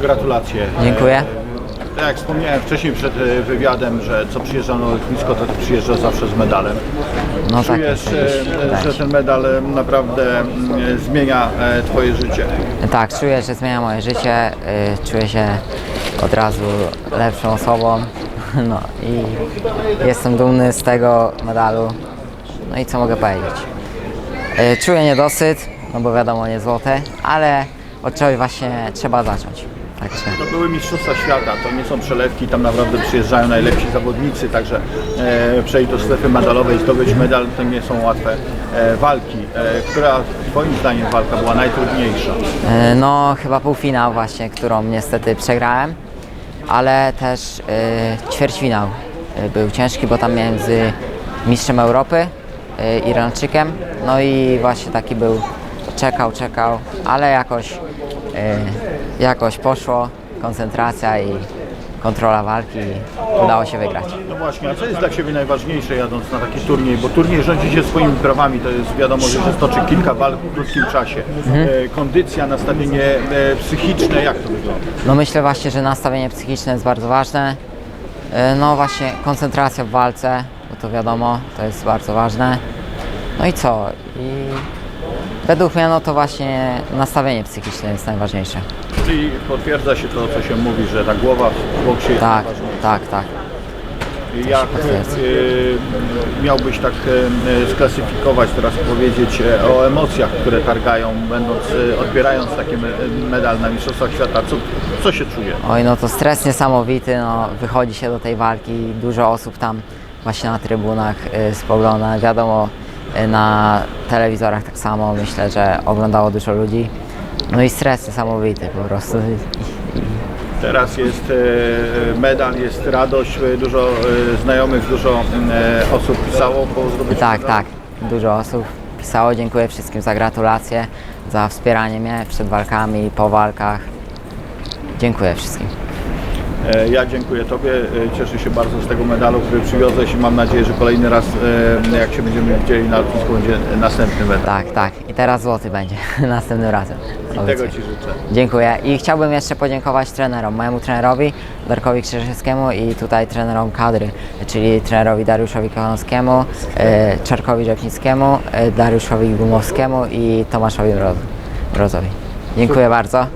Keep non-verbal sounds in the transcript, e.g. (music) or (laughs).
Gratulacje. Dziękuję. Tak jak wspomniałem wcześniej przed e, wywiadem, że co przyjeżdża na lotnisko, to przyjeżdża zawsze z medalem. No tak, Czujesz, e, tak. że ten medal e, naprawdę mm, zmienia e, twoje życie. Tak, czuję, że zmienia moje życie, y, czuję się od razu lepszą osobą, (laughs) no i jestem dumny z tego medalu, no i co mogę powiedzieć. Y, Czuję niedosyt, no bo wiadomo, nie złote, ale od czegoś właśnie trzeba zacząć, także To były Mistrzostwa Świata, to nie są przelewki, tam naprawdę przyjeżdżają najlepsi zawodnicy, także e, przejść do strefy medalowej, zdobyć medal to nie są łatwe e, walki. E, która twoim zdaniem walka była najtrudniejsza? y, no chyba półfinał właśnie, którą niestety przegrałem, ale też y, ćwierćfinał y, był ciężki, bo tam między mistrzem Europy, y, Iranczykiem, no i właśnie taki był, czekał, czekał, ale jakoś, jakoś poszło, koncentracja i kontrola walki i udało się wygrać. No właśnie, a co jest dla Ciebie najważniejsze jadąc na taki turniej? Bo turniej rządzi się swoimi prawami, to jest wiadomo, że się stoczy kilka walk w krótkim czasie. E, kondycja, nastawienie e, psychiczne, jak to wygląda? No myślę właśnie, że nastawienie psychiczne jest bardzo ważne. E, No właśnie koncentracja w walce, bo to wiadomo, to jest bardzo ważne. No i co? I według mnie no to właśnie nastawienie psychiczne jest najważniejsze. Czyli potwierdza się to, co się mówi, że ta głowa w boksie jest Tak, najważniejsza. tak, tak. Jak potwierdza. e, miałbyś tak e, sklasyfikować, teraz powiedzieć e, o emocjach, które targają, będąc, e, odbierając taki me- medal na Mistrzostwach Świata, co, co się czuje? Oj, no to stres niesamowity, no wychodzi się do tej walki, dużo osób tam właśnie na trybunach y, spogląda, wiadomo y, na telewizorach tak samo, myślę, że oglądało dużo ludzi. No i stres niesamowity po prostu. Teraz jest e, medal, jest radość, e, dużo znajomych, dużo osób pisało po zdobyciu Tak, medalu. tak. Dużo osób pisało. Dziękuję wszystkim za gratulacje, za wspieranie mnie przed walkami, po walkach. Dziękuję wszystkim. E, Ja dziękuję Tobie, e, cieszę się bardzo z tego medalu, który przywiozłeś i mam nadzieję, że kolejny raz, e, jak się będziemy widzieli na lotnisku, będzie następny medal. Tak, tak. I teraz złoty będzie (laughs) następnym razem. I Obiecuję. tego Ci życzę. Dziękuję. I chciałbym jeszcze podziękować trenerom, mojemu trenerowi Darkowi Krzyżewskiemu i tutaj trenerom kadry, czyli trenerowi Dariuszowi Kochanowskiemu, Czarkowi Rzepnickiemu, Dariuszowi Gumowskiemu i Tomaszowi Mroz- Mrozowi. Dziękuję bardzo.